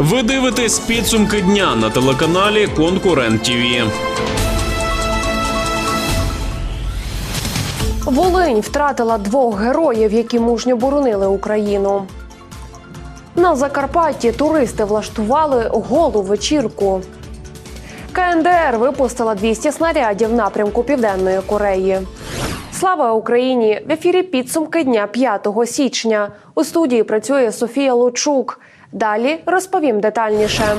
Ви дивитесь підсумки дня на телеканалі Конкурент ТІВІ. Волинь втратила двох героїв, які мужньо боронили Україну. На Закарпатті туристи влаштували голу вечірку. КНДР випустила 200 снарядів напрямку Південної Кореї. Слава Україні! В ефірі підсумки дня 5 січня. У студії працює Софія Лучук. Далі розповім детальніше.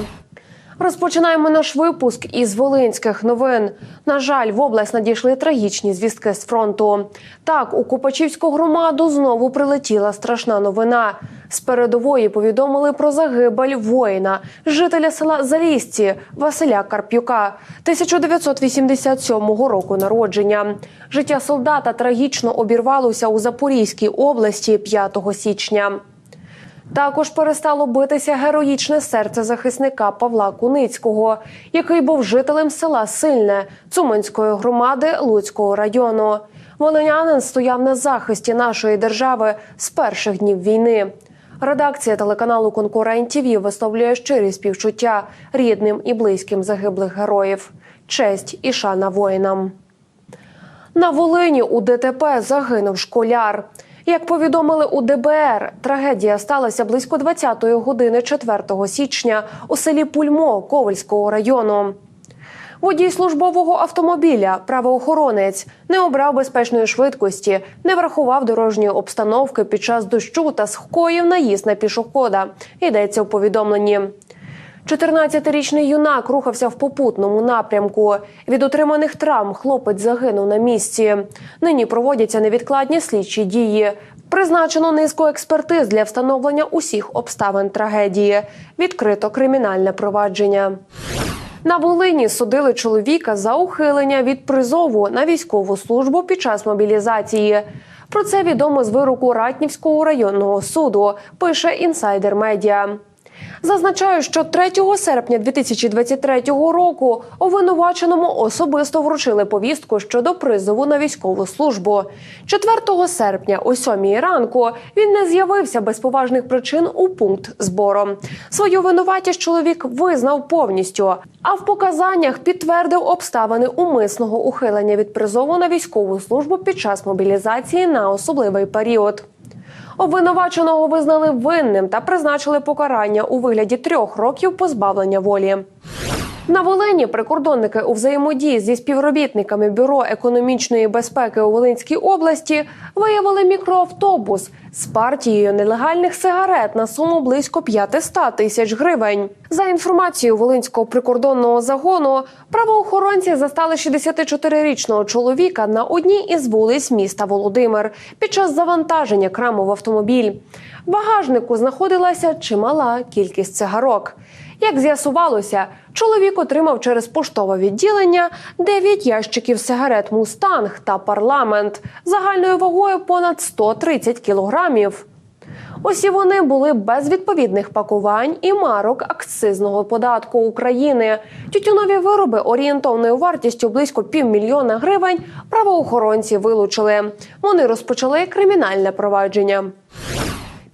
Розпочинаємо наш випуск із волинських новин. На жаль, в область надійшли трагічні звістки з фронту. Так, у Купачівську громаду знову прилетіла страшна новина. З передової повідомили про загибель воїна, жителя села Залісці Василя Карп'юка, 1987 року народження. Життя солдата трагічно обірвалося у Запорізькій області 5 січня. Також перестало битися героїчне серце захисника Павла Куницького, який був жителем села Сильне Цуманської громади Луцького району. Волинянин стояв на захисті нашої держави з перших днів війни. Редакція телеканалу Конкурент ТІВІ висловлює щирі співчуття рідним і близьким загиблих героїв. Честь і шана воїнам. На Волині у ДТП загинув школяр. Як повідомили у ДБР, трагедія сталася близько 20-ї години 4 січня у селі Пульмо Ковальського району. Водій службового автомобіля, правоохоронець, не обрав безпечної швидкості, не врахував дорожньої обстановки під час дощу та скоїв наїзд на пішохода. Йдеться у повідомленні. 14-річний юнак рухався в попутному напрямку. Від отриманих травм хлопець загинув на місці. Нині проводяться невідкладні слідчі дії. Призначено низку експертиз для встановлення усіх обставин трагедії. Відкрито кримінальне провадження. На Волині судили чоловіка за ухилення від призову на військову службу під час мобілізації. Про це відомо з вироку Ратнівського районного суду. Пише інсайдер медіа. Зазначаю, що 3 серпня 2023 року обвинуваченому особисто вручили повістку щодо призову на військову службу. 4 серпня о 7 ранку він не з'явився без поважних причин у пункт збору. Свою винуватість чоловік визнав повністю, а в показаннях підтвердив обставини умисного ухилення від призову на військову службу під час мобілізації на особливий період. Обвинуваченого визнали винним та призначили покарання у вигляді трьох років позбавлення волі. На Волині прикордонники у взаємодії зі співробітниками бюро економічної безпеки у Волинській області виявили мікроавтобус з партією нелегальних сигарет на суму близько 500 тисяч гривень. За інформацією Волинського прикордонного загону, правоохоронці застали 64-річного чоловіка на одній із вулиць міста Володимир під час завантаження краму в автомобіль. В багажнику знаходилася чимала кількість цигарок. Як з'ясувалося, чоловік отримав через поштове відділення 9 ящиків сигарет Мустанг та парламент загальною вагою понад 130 кілограмів. Усі вони були без відповідних пакувань і марок акцизного податку України. Тютюнові вироби орієнтовною вартістю близько півмільйона гривень правоохоронці вилучили. Вони розпочали кримінальне провадження.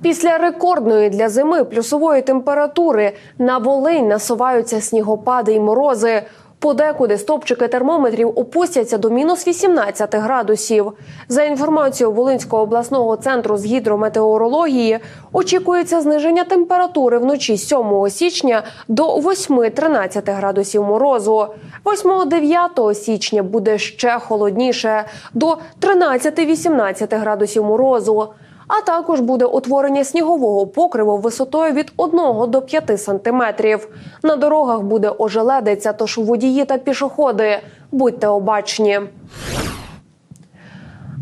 Після рекордної для зими плюсової температури на Волинь насуваються снігопади й морози. Подекуди стопчики термометрів опустяться до мінус 18 градусів. За інформацією Волинського обласного центру з гідрометеорології, очікується зниження температури вночі 7 січня до 8-13 градусів морозу. 8-9 січня буде ще холодніше до 13-18 градусів морозу. А також буде утворення снігового покриву висотою від 1 до 5 сантиметрів. На дорогах буде ожеледиця, тож водії та пішоходи. Будьте обачні.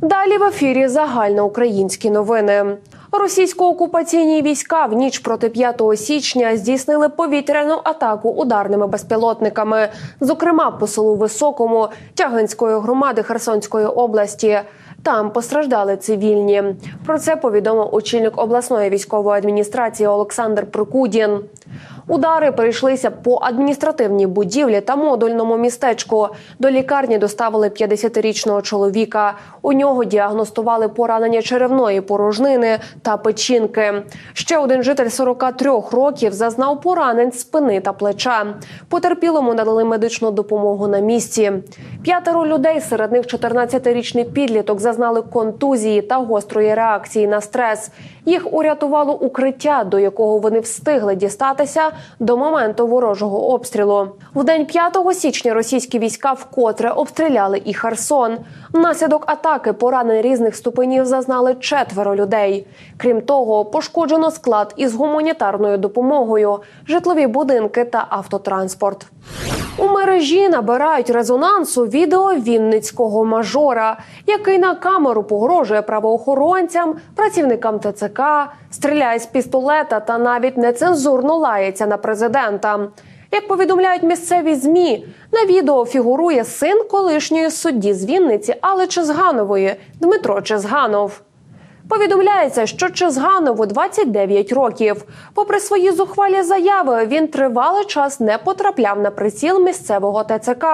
Далі в ефірі загальноукраїнські новини. Російсько-окупаційні війська в ніч проти 5 січня здійснили повітряну атаку ударними безпілотниками, зокрема по селу Високому Тяганської громади Херсонської області. Там постраждали цивільні. Про це повідомив очільник обласної військової адміністрації Олександр Прокудін. Удари прийшлися по адміністративній будівлі та модульному містечку. До лікарні доставили 50-річного чоловіка. У нього діагностували поранення черевної порожнини та печінки. Ще один житель 43 років зазнав поранень спини та плеча. Потерпілому надали медичну допомогу на місці. П'ятеро людей, серед них 14-річний підліток, зазнали контузії та гострої реакції на стрес. Їх урятувало укриття, до якого вони встигли дістатися до моменту ворожого обстрілу. В день 5 січня російські війська вкотре обстріляли і Херсон. Внаслідок атаки поранень різних ступенів зазнали четверо людей. Крім того, пошкоджено склад із гуманітарною допомогою, житлові будинки та автотранспорт. У мережі набирають резонансу відео вінницького мажора, який на камеру погрожує правоохоронцям, працівникам ТЦК, стріляє з пістолета та навіть нецензурно лається на президента. Як повідомляють місцеві змі, на відео фігурує син колишньої судді з Вінниці Алли Чезганової Дмитро Чезганов. Повідомляється, що Чезганову 29 років. Попри свої зухвалі заяви, він тривалий час не потрапляв на приціл місцевого ТЦК.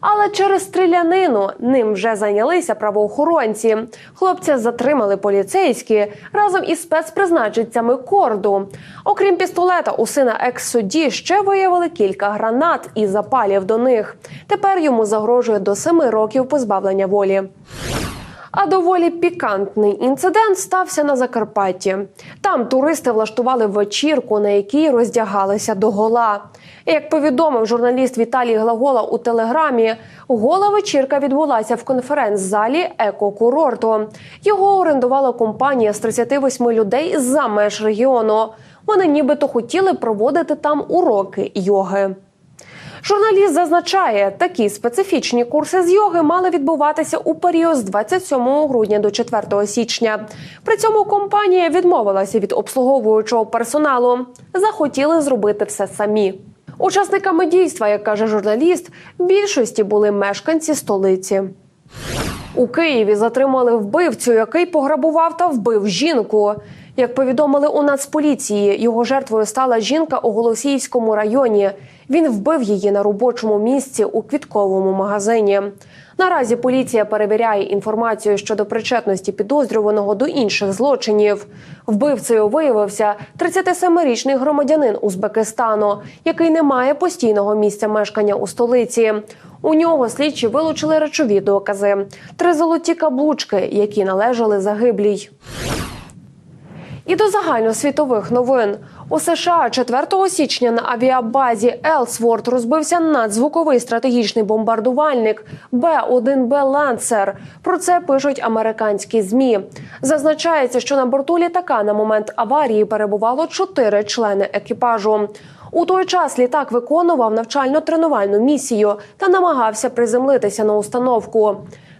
Але через стрілянину ним вже зайнялися правоохоронці. Хлопця затримали поліцейські разом із спецпризначенцями корду. Окрім пістолета, у сина екс-судді ще виявили кілька гранат і запалів до них. Тепер йому загрожує до семи років позбавлення волі. А доволі пікантний інцидент стався на Закарпатті. Там туристи влаштували вечірку, на якій роздягалися до гола. Як повідомив журналіст Віталій Глагола у телеграмі, гола вечірка відбулася в конференц-залі екокурорту. Його орендувала компанія з 38 людей за меж регіону. Вони нібито хотіли проводити там уроки йоги. Журналіст зазначає, такі специфічні курси з йоги мали відбуватися у період з 27 грудня до 4 січня. При цьому компанія відмовилася від обслуговуючого персоналу. Захотіли зробити все самі. Учасниками дійства, як каже журналіст, більшості були мешканці столиці. У Києві затримали вбивцю, який пограбував та вбив жінку. Як повідомили у Нацполіції, його жертвою стала жінка у Голосіївському районі. Він вбив її на робочому місці у квітковому магазині. Наразі поліція перевіряє інформацію щодо причетності підозрюваного до інших злочинів. Вбивцею виявився 37-річний громадянин Узбекистану, який не має постійного місця мешкання у столиці. У нього слідчі вилучили речові докази: три золоті каблучки, які належали загиблій. І до загальносвітових новин у США 4 січня на авіабазі Елсворт розбився надзвуковий стратегічний бомбардувальник Б-1Б Лансер. Про це пишуть американські змі. Зазначається, що на борту літака на момент аварії перебувало чотири члени екіпажу. У той час літак виконував навчально-тренувальну місію та намагався приземлитися на установку.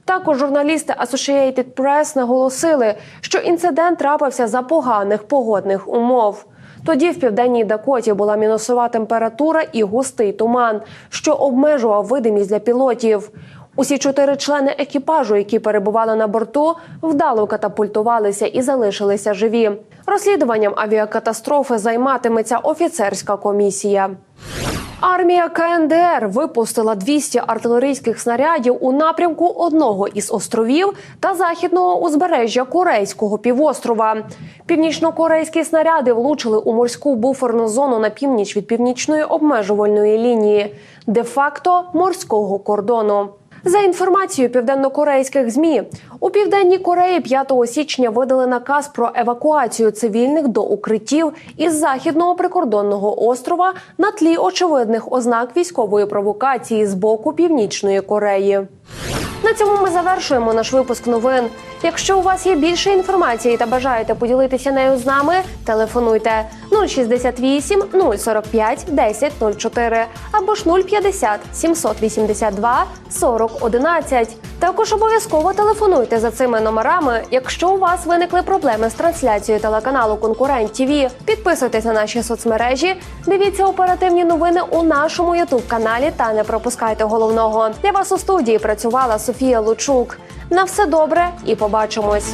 Також журналісти Associated Press наголосили, що інцидент трапився за поганих погодних умов. Тоді в південній Дакоті була мінусова температура і густий туман, що обмежував видимість для пілотів. Усі чотири члени екіпажу, які перебували на борту, вдало катапультувалися і залишилися живі. Розслідуванням авіакатастрофи займатиметься офіцерська комісія. Армія КНДР випустила 200 артилерійських снарядів у напрямку одного із островів та західного узбережжя Корейського півострова. Північно-корейські снаряди влучили у морську буферну зону на північ від північної обмежувальної лінії, де-факто морського кордону. За інформацією південно-корейських змі, у південній Кореї 5 січня видали наказ про евакуацію цивільних до укриттів із західного прикордонного острова на тлі очевидних ознак військової провокації з боку північної Кореї. На цьому ми завершуємо наш випуск новин. Якщо у вас є більше інформації та бажаєте поділитися нею з нами, телефонуйте 068 045 10 04 або ж 050 782 40 11. Також обов'язково телефонуйте за цими номерами, якщо у вас виникли проблеми з трансляцією телеканалу Конкурент ТВ. Підписуйтесь на наші соцмережі, дивіться оперативні новини у нашому Ютуб каналі та не пропускайте головного. Для вас у студії працювала Софія Лучук. На все добре і побачимось.